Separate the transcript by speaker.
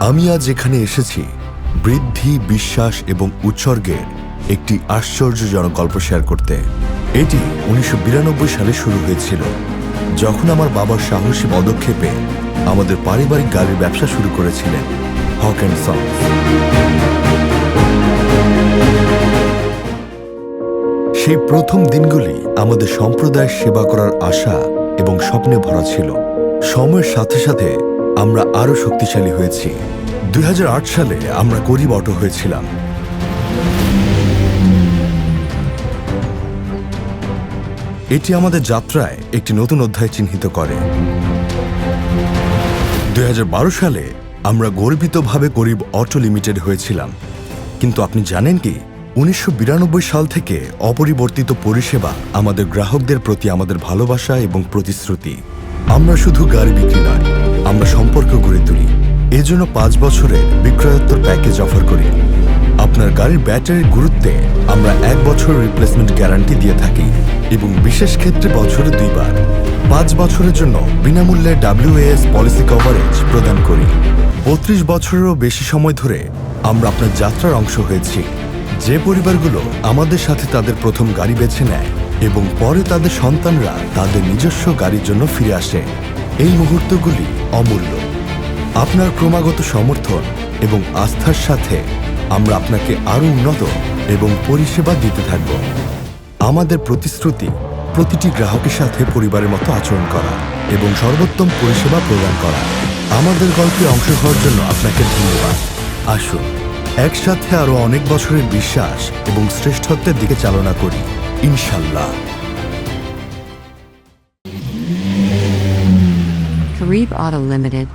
Speaker 1: আমি আজ এখানে এসেছি বৃদ্ধি, বিশ্বাস এবং উৎসর্গের একটি আশ্চর্যজনক গল্প শেয়ার করতে। এটি উনিশশো বিরানব্বই সালে শুরু হয়েছিল, যখন আমার বাবার সাহসী পদক্ষেপে আমাদের পারিবারিক গাড়ির ব্যবসা শুরু করেছিলেন হক অ্যান্ড সন্স। সেই প্রথম দিনগুলি আমাদের সম্প্রদায়ের সেবা করার আশা এবং স্বপ্নে ভরা ছিল। সময়ের সাথে সাথে আমরা আরও শক্তিশালী হয়েছি। দুই হাজার আট সালে আমরা গরিব অটো হয়েছিলাম। এটি আমাদের যাত্রায় একটি নতুন অধ্যায় চিহ্নিত করে। দুই হাজার বারো সালে আমরা গর্বিতভাবে গরিব অটো লিমিটেড হয়েছিলাম। কিন্তু আপনি জানেন কি, উনিশশো বিরানব্বই সাল থেকে অপরিবর্তিত পরিষেবা আমাদের গ্রাহকদের প্রতি আমাদের ভালোবাসা এবং প্রতিশ্রুতি। আমরা শুধু গাড়ি বিক্রি নয়, আমরা সম্পর্ক গড়ে তুলি। এজন্য পাঁচ বছরের বিক্রয়োত্তর প্যাকেজ অফার করি। আপনার গাড়ির ব্যাটারির গুরুত্বে আমরা এক বছর রিপ্লেসমেন্ট গ্যারান্টি দিয়ে থাকি এবং বিশেষ ক্ষেত্রে বছরে দুইবার। পাঁচ বছরের জন্য বিনামূল্যে ডাব্লিউএস পলিসি কভারেজ প্রদান করি। বত্রিশ বছরেরও বেশি সময় ধরে আমরা আপনার যাত্রার অংশ হয়েছি। যে পরিবারগুলো আমাদের সাথে তাদের প্রথম গাড়ি বেছে নেয় এবং পরে তাদের সন্তানরা তাদের নিজস্ব গাড়ির জন্য ফিরে আসে। এই মুহূর্তগুলি অমূল্য। আপনার ক্রমাগত সমর্থন এবং আস্থার সাথে আমরা আপনাকে আরও উন্নত এবং পরিষেবা দিতে থাকব। আমাদের প্রতিশ্রুতি প্রতিটি গ্রাহকের সাথে পরিবারের মতো আচরণ করা এবং সর্বোত্তম পরিষেবা প্রদান করা। আমাদের গল্পে অংশ হওয়ার জন্য আপনাকে ধন্যবাদ। আসুন, একসাথে আরও অনেক বছরের বিশ্বাস এবং শ্রেষ্ঠত্বের দিকে চালনা করি। ইনশাল্লাহ
Speaker 2: Karib Auto Limited,